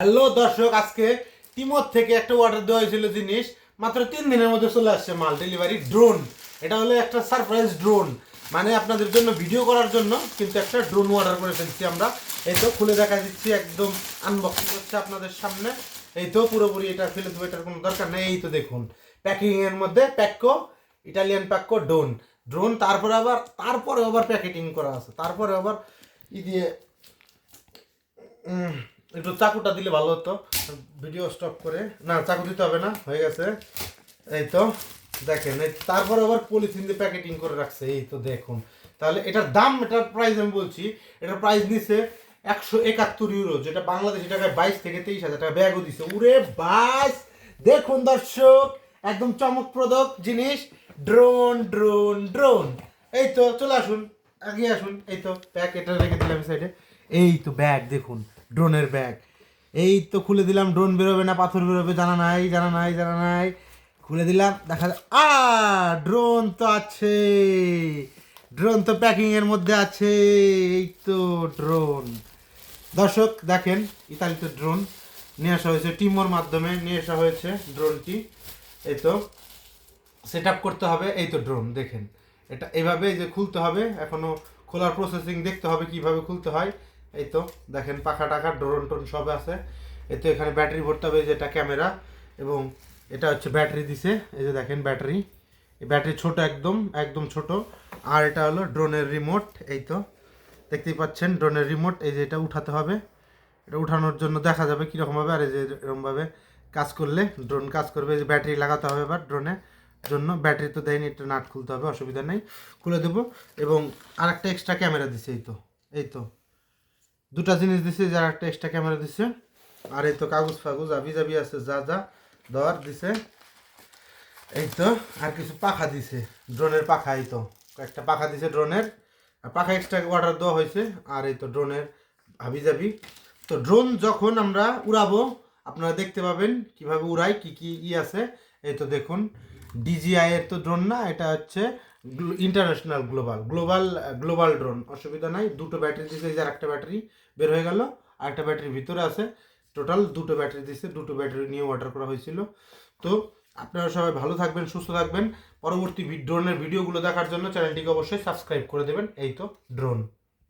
Hello দর্শক, আজকে Timor থেকে একটা অর্ডার দেওয়া হয়েছিল জিনিস। মাত্র তিন দিনের মধ্যে চলে আসছে মাল ডেলিভারি ড্রোন এটা হলো একটা সারপ্রাইজ ড্রোন মানে আপনাদের জন্য ভিডিও করার জন্য কিন্তু একটা ড্রোন অর্ডার করে ফেলছি আমরা। এই তো খুলে দেখা দিচ্ছি, একদম আনবক্সিং হচ্ছে আপনাদের সামনে। এই তো পুরোপুরি এটা ফেলে দেবো, এটার কোনো দরকার নেই। এই তো দেখুন প্যাকিংয়ের মধ্যে প্যাকো ইটালিয়ান প্যাকো ড্রোন ড্রোন তারপরে আবার তারপরে আবার প্যাকেটিং করা আছে। তারপরে আবার ই দিয়ে একটু চাকুটা দিলে ভালো হতো। ভিডিও স্টপ করে। না, চাকু দিতে হবে না, হয়ে গেছে। এই তো, দেখেন, এই তারপর আবার পলিথিন দিয়ে প্যাকেটিং করে রাখছে। এই তো, দেখুন। তাহলে এটার দাম, এটার প্রাইস আমি বলছি, এটার প্রাইস নিছে একশো একাত্তর ইউরো যেটা বাংলাদেশি টাকায় বাইশ থেকে তেইশ হাজার টাকা ব্যাগও দিছে। উরে বাইশ দেখুন দর্শক, একদম চমকপ্রদক জিনিস। ড্রোন ড্রোন ড্রোন এই তো, চলে আসুন আগে আসুন। এই তো ব্যাগ এটা রেখে দিলাম সাইডে এই তো ব্যাগ দেখুন। ড্রোনের ব্যাগ এই তো খুলে দিলাম ড্রোন বেরোবে না, পাথর বেরোবে, জানা নাই জানা নাই জানা নাই। খুলে দিলাম, দেখা আ ড্রোন তো আছে। ড্রোন তো প্যাকিং এর মধ্যে আছে। এই তো ড্রোন দর্শক, দেখেন, ইতালিতে ড্রোন নিয়ে আসা হয়েছে, টিমোর মাধ্যমে নিয়ে আসা হয়েছে ড্রোনটি এই তো সেট আপ করতে হবে, এই তো ড্রোন দেখেন। এটা এভাবে যে খুলতে হবে, এখনও খোলার প্রসেসিং দেখতে হবে কীভাবে খুলতে হয়। এই তো, দেখেন পাখা টাকা ড্রোন টোন সব আছে। এই তো এখানে ব্যাটারি ভরতে হবে, এই যে এটা ক্যামেরা, এবং এটা হচ্ছে ব্যাটারি দিছে, এই যে দেখেন ব্যাটারি। এই ব্যাটারি ছোট একদম একদম ছোট। আর এটা হলো ড্রোনের রিমোট, এই তো। দেখতেই পাচ্ছেন, ড্রোনের রিমোট, এই যে এটা উঠাতে হবে। এটা উঠানোর জন্য দেখা যাবে কীরকমভাবে আর এই যে এরকমভাবে কাজ করলে, ড্রোন কাজ করবে। এই যে ব্যাটারি লাগাতে হবে এবার ড্রোনে জন্য। ব্যাটারি তো দেয়নি একটা নাট খুলতে হবে, অসুবিধা নেই। খুলে দেবো, এবং আর একটা এক্সট্রা ক্যামেরা দিছে, এই তো এই তো। দুটা জিনিস দিছে, যার একটা এক্সট্রা ক্যামেরা দিছে। আর এই তো কাগজ ফাগজ আবি জাবি আছে যা যা দর দিছে। এই তো, আর কিছু পাখা দিছে, ড্রোনের পাখা এই তো। একটা পাখা দিছে ড্রোনের। আর পাখা এক্সট্রা অর্ডার দেওয়া হয়েছে, আর এই তো ড্রোনের হাবি যাবি তো ড্রোন যখন আমরা উড়াবো, আপনারা দেখতে পাবেন কীভাবে উড়াই কি কি ই আছে। এই তো দেখুন ডিজিআই এর তো ড্রোন না, এটা হচ্ছে international global global global drone অসুবিধা নাই, দুটো ব্যাটারি দিছে যার একটা ব্যাটারি বের হয়ে গেল আর একটা ব্যাটারি ভিতরে আছে টোটাল দুটো ব্যাটারি দিছে, দুটো ব্যাটারি নিয়ে অর্ডার করা হয়েছিল। তো আপনারা সবাই ভালো থাকবেন, সুস্থ থাকবেন, পরবর্তী ড্রোনের ভিডিওগুলো দেখার জন্য চ্যানেলটিকে অবশ্যই সাবস্ক্রাইব করে দেবেন, এই তো ড্রোন